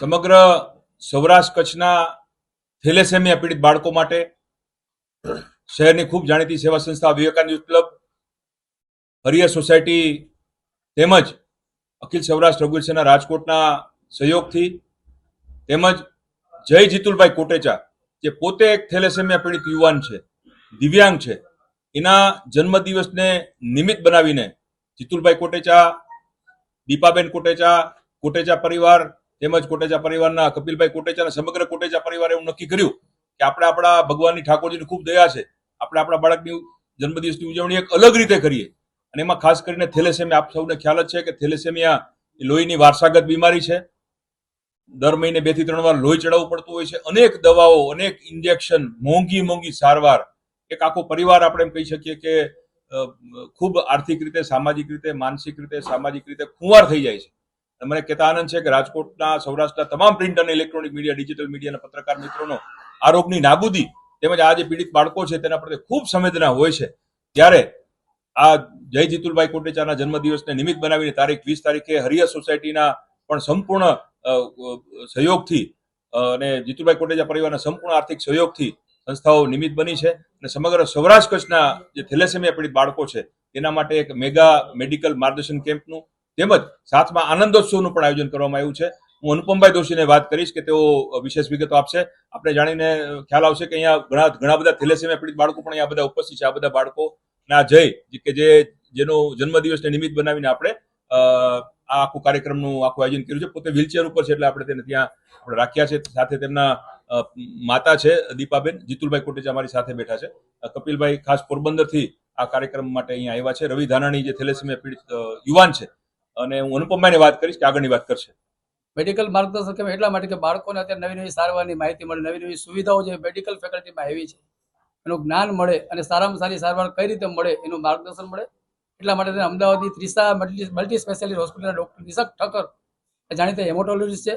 સમગ્ર સૌરાષ્ટ્ર કચ્છના થેલેસેમિયા પીડિત બાળકો માટે શહેરની ખૂબ જાણીતી સેવા સંસ્થા વિવેકાનંદ ક્લબ હરિયર સોસાયટી તેમજ અખિલ સૌરાષ્ટ્ર રઘુવીર સેના રાજકોટના સહયોગથી તેમજ જય જીતુલભાઈ કોટેચા, જે પોતે એક થેલેસેમિયા પીડિત યુવાન છે, દિવ્યાંગ છે, એના જન્મદિવસને નિમિત્ત બનાવીને જીતુલભાઈ કોટેચા, દીપાબેન કોટેચા કોટેચા પરિવાર તેમજ કોટેચા પરિવારના કપિલભાઈ કોટેચા સમગ્ર કોટેચા પરિવારે એવું નક્કી કર્યું કે આપણે આપણા ભગવાનની ઠાકોરજીની ખૂબ દયા છે. આપણે આપણા બાળકની જન્મદિવસની ઉજવણી એક અલગ રીતે કરીએ. અને એમાં ખાસ કરીને થેલેસેમિયા, આપ સૌને ખ્યાલ જ છે કે થેલેસેમિયા એ લોહીની વારસાગત બીમારી છે. દર મહિને બેથી ત્રણ વાર લોહી ચડાવવું પડતું હોય છે. અનેક દવાઓ, અનેક ઇન્જેક્શન, મોંઘી મોંઘી સારવાર. એક આખો પરિવાર આપણે એમ કહી શકીએ કે ખૂબ આર્થિક રીતે, સામાજિક રીતે, માનસિક રીતે, સામાજિક રીતે ખુવાર થઈ જાય છે. મને કહેતા આનંદ છે કે રાજકોટના, સૌરાષ્ટ્રના તમામ પ્રિન્ટ અને ઇલેક્ટ્રોનિક મીડિયા ડિજિટલ મીડિયાના પત્રકાર મિત્રોનો આ રોગની નાબૂદી તેમજ આ જે પીડિત બાળકો છે તેના પ્રત્યે ખૂબ સંવેદના હોય છે. ત્યારે આ જય જીતુલભાઈ કોટેચાના જન્મદિવસને નિમિત્ત બનાવીને તારીખ વીસ તારીખે હરિયર સોસાયટીના પણ સંપૂર્ણ સહયોગથી અને જીતુભાઈ કોટેચા પરિવારના સંપૂર્ણ આર્થિક સહયોગથી સંસ્થાઓ નિમિત્ત બની છે. અને સમગ્ર સૌરાષ્ટ્ર કચ્છના જે થેલેસેમિયા પીડિત બાળકો છે, તેના માટે એક મેગા મેડિકલ માર્ગદર્શન કેમ્પનું તેમજ સાથમાં આનંદોત્સવનું પણ આયોજન કરવામાં આવ્યું છે. હું અનુપમભાઈ દોશીને વાત કરીશ કે તેઓ વિશેષ વિગતો આપશે. આપણે જાણીને ખ્યાલ આવશે કે અહીંયા ઘણા ઘણા બધા થેલેસેમિયા પીડિત બાળકો પણ અહીંયા બધા ઉપસ્થિત છે. આ બધા બાળકો ના જય કે જે, જેનો જન્મદિવસને નિમિત્ત બનાવીને આપણે આ આખું કાર્યક્રમનું આખું આયોજન કર્યું છે. પોતે વ્હીલચેર ઉપર છે એટલે આપણે તેને ત્યાં રાખ્યા છે. સાથે તેમના માતા છે, દીપાબેન, જીતુલભાઈ કોટેચા અમારી સાથે બેઠા છે. કપિલભાઈ ખાસ પોરબંદરથી આ કાર્યક્રમ માટે અહીંયા આવ્યા છે. રવિ ધાનાણી જે થેલેસેમિયા પીડિત યુવાન છે અને હું અનુપમાની વાત કરીશ કે આગળની વાત કરશે. મેડિકલ માર્ગદર્શન એટલા માટે કે બાળકોને અત્યારે નવી નવી સારવારની માહિતી મળે, નવી નવી સુવિધાઓ જે મેડિકલ ફેકલ્ટીમાં આવી છે, એનું જ્ઞાન મળે અને સારામાં સારી સારવાર કઈ રીતે મળે એનું માર્ગદર્શન મળે. એટલા માટે અમદાવાદની ત્રિસા મલ્ટી સ્પેશિયાલિટી હોસ્પિટલના ડૉક્ટર નિશક ઠક્કર જાણીતા હેમોટોલોજીસ્ટ છે.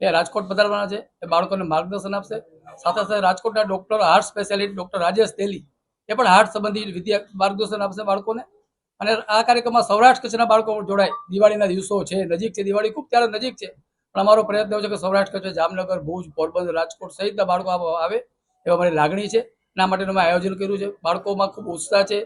એ રાજકોટ પધારવાના છે. એ બાળકોને માર્ગદર્શન આપશે. સાથે સાથે રાજકોટના doctor heart specialist doctor Rajesh Teli એ પણ હાર્ટ સંબંધી વિદ્યા માર્ગદર્શન આપશે બાળકોને. અને આ કાર્યક્રમમાં સૌરાષ્ટ્ર કચ્છના બાળકો જોડાય. દિવાળીના દિવસો છે, નજીક છે. દિવાળી ખૂબ ત્યારે નજીક છે. પણ અમારો પ્રયત્ન એવો છે કે સૌરાષ્ટ્ર કચ્છ, જામનગર, ભુજ, પોરબંદર, રાજકોટ સહિતના બાળકો આવે એવા મારી લાગણી છે. એના માટેનું મેં આયોજન કર્યું છે. બાળકોમાં ખૂબ ઉત્સાહ છે.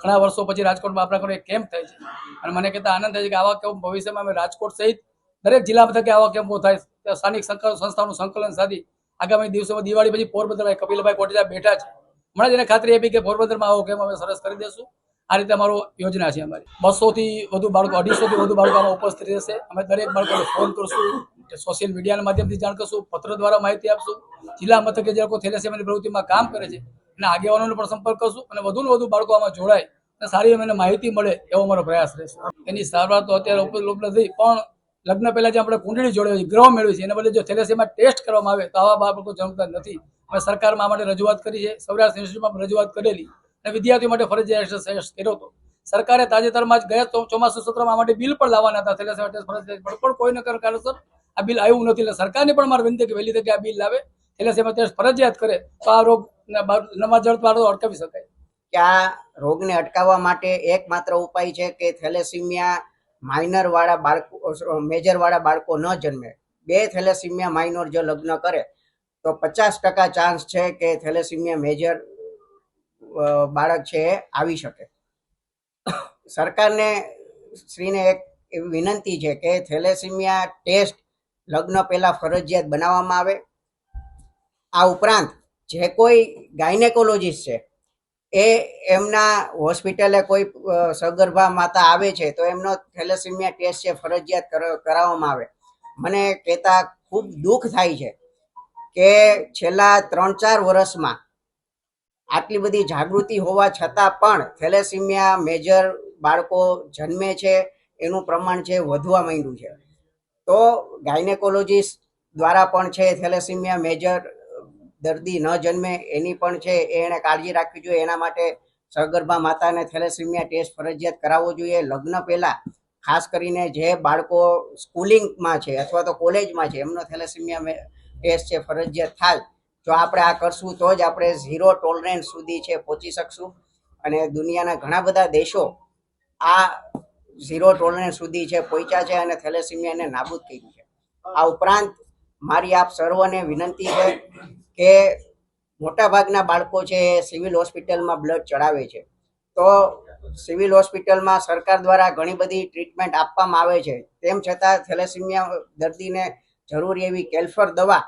ઘણા વર્ષો પછી રાજકોટમાં આપણા એક કેમ્પ થાય છે. અને મને કહેતા આનંદ થાય છે કે આવા કેમ્પ ભવિષ્યમાં અમે રાજકોટ સહિત દરેક જિલ્લા મથકે આવા કેમ્પો થાય. સ્થાનિક સંસ્થાનું સંકલન સાધી. આગામી દિવસોમાં દિવાળી પછી પોરબંદરમાં કપિલભાઈ કોટેજા બેઠા છે. હમણાં જ એને ખાતરી આપી કે પોરબંદરમાં આવો કેમ્પ અમે સરસ કરી દઈશું આ રીતે અમારો યોજના છે અમારી. બસોથી વધુ બાળકો, અઢીસોથી વધુ બાળકો આમાં ઉપસ્થિત રહેશે. અમે દરેક બાળકોને ફોન કરશું સોશિયલ મીડિયાના માધ્યમથી જાણ કરશું પત્ર દ્વારા માહિતી આપશું. જિલ્લા મથકે જે લોકો થેલેસેમિયાની પ્રવૃત્તિમાં કામ કરે છે. એના આગેવાનોનો પણ સંપર્ક કરશું અને વધુ ને વધુ બાળકો આમાં જોડાય અને સારી અમને માહિતી મળે એવો અમારો પ્રયાસ રહેશે. એની સારવાર તો અત્યારે ઉપલબ્ધ નથી, પણ લગ્ન પહેલાં જે આપણે કુંડળી જોડે ગ્રહ મેળવી છે, એના બદલે જો થેલેસેમિયા ટેસ્ટ કરવામાં આવે તો આવા બાળકો જમતા નથી. અમે સરકારમાં માટે રજૂઆત કરી છે. સૌરાષ્ટ્ર યુનિવર્સિટીમાં રજૂઆત કરેલી. અને વિદ્યાર્થીઓ માટે ફરજિયાત એક્સરસાઇઝ કર્યો હતો. સરકારે તાજેતરમાં જ ગયા ચોમાસુ સત્રમાં માટે બિલ પણ લાવવાના હતા. થેલેસેમિયા ટેસ્ટ ફરજિયાત પણ પણ કોઈને કારણ કારણસર આ બિલ આવ્યું નથી. એટલે સરકારને પણ મારે વિનંતી કે વહેલી તકે આ બિલ લાવે. થેલેસેમિયા ટેસ્ટ ફરજિયાત કરે તો આ રોગ નવા જળ પાડો અટકાવી શકાય. કે આ રોગને અટકાવવા માટે એકમાત્ર ઉપાય છે કે થેલેસીમિયા માઇનર વાળા બાળકો મેજર વાળા બાળકો ન જન્મે. બે થેલેસીમિયા માઇનોર જો લગ્ન કરે, તો પચાસ ટકા ચાન્સ છે કે થેલેસીમિયા મેજર બાળક છે આવી શકે. સરકારને શ્રીને એક એવી વિનંતી છે કે થેલેસીમિયા ટેસ્ટ લગ્ન પહેલાં ફરજિયાત બનાવવામાં આવે. આ ઉપરાંત જે કોઈ ગાયનેકોલોજીસ્ટ છે, એ એમના હોસ્પિટલે કોઈ સગર્ભા માતા આવે છે તો એમનો થેલેસીમિયા ટેસ્ટ છે ફરજિયાત કર- કરાવવામાં આવે. મને કહેતા ખૂબ દુઃખ થાય છે કે છેલ્લા ત્રણ ચાર વર્ષમાં આટલી બધી જાગૃતિ હોવા છતાં પણ થેલેસીમિયા મેજર બાળકો જન્મે છે, એનું પ્રમાણ છે, વધવા માંડ્યું છે. તો ગાયનેકોલોજીસ્ટ દ્વારા પણ છે, થેલેસીમિયા મેજર દર્દી ન જન્મે એની પણ છે એણે કાળજી રાખવી જોઈએ. એના માટે સગર્ભા માતાને થેલેસીમિયા ટેસ્ટ ફરજિયાત કરાવવો જોઈએ. લગ્ન પહેલા ખાસ કરીને જે બાળકો સ્કૂલિંગમાં છે અથવા તો કોલેજમાં છે, એમનો થેલેસીમિયા ટેસ્ટ છે, ફરજિયાત થાય. જો આપણે આ કરશું તો જ આપણે ઝીરો ટોલરન્સ સુધી છે પહોંચી શકશું. અને દુનિયાના ઘણા બધા દેશો આ ઝીરો ટોલરન્સ સુધી છે પહોંચ્યા છે અને થેલેસીમિયાને નાબૂદ કર્યું છે. આ ઉપરાંત મારી આપ સર્વને વિનંતી છે કે મોટાભાગના બાળકો છે એ સિવિલ હોસ્પિટલમાં બ્લડ ચડાવે છે. તો સિવિલ હોસ્પિટલમાં સરકાર દ્વારા ઘણી બધી ટ્રીટમેન્ટ આપવામાં આવે છે. તેમ છતાં થેલેસીમિયા દર્દીને જરૂરી એવી કેલ્ફર દવા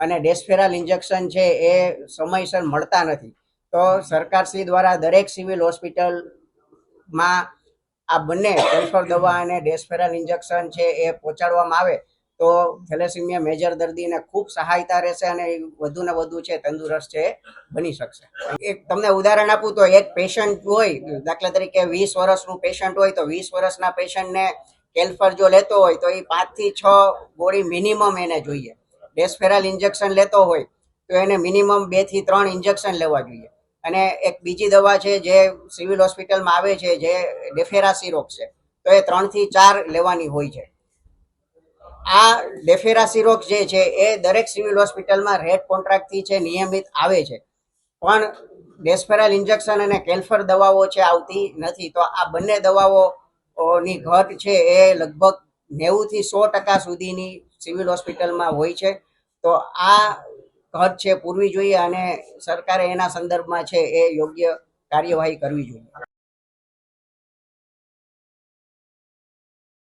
અને ડેસ્ફેરાલ ઇન્જેક્શન છે એ સમયસર મળતા નથી. તો સરકારશ્રી દ્વારા દરેક સિવિલ હોસ્પિટલમાં આ બંને કેલ્ફર દવા અને ડેસ્ફેરાલ ઇન્જેક્શન છે એ પહોંચાડવામાં આવે તો થેલેસીમિયા મેજર દર્દીને ખૂબ સહાયતા રહેશે અને વધુ ને વધુ છે તંદુરસ્ત છે બની શકશે. એક તમને ઉદાહરણ આપું તો એક પેશન્ટ હોય, દાખલા તરીકે વીસ વર્ષનું પેશન્ટ હોય તો વીસ વર્ષના પેશન્ટને કેલ્ફર જો લેતો હોય તો એ પાંચથી છ ગોળી મિનિમમ એને જોઈએ. ડેસ્ફેરાલ ઇન્જેક્શન લેતો હોય, તો એને મિનિમમ બેથી ત્રણ ઇન્જેક્શન લેવા જોઈએ. અને એક બીજી દવા છે જે સિવિલ હોસ્પિટલમાં આવે છે, જે ડેફેરાસી રોગ છે, તો એ ત્રણથી ચાર લેવાની હોય છે. આ ડેફેરાસી રોગ જે છે, એ દરેક સિવિલ હોસ્પિટલમાં રેડ કોન્ટ્રાક્ટથી છે, નિયમિત આવે છે. પણ ડેસ્ફેરાલ ઇન્જેક્શન અને કેલ્ફર દવાઓ છે આવતી નથી, તો આ બંને દવાઓ ની ઘટ છે, એ લગભગ નેવુંથી સો ટકા સુધીની સિવિલ હોસ્પિટલમાં હોય છે, તો આ ઘટ છે પૂરવી જોઈએ અને સરકારે એના સંદર્ભમાં છે એ યોગ્ય કાર્યવાહી કરવી જોઈએ.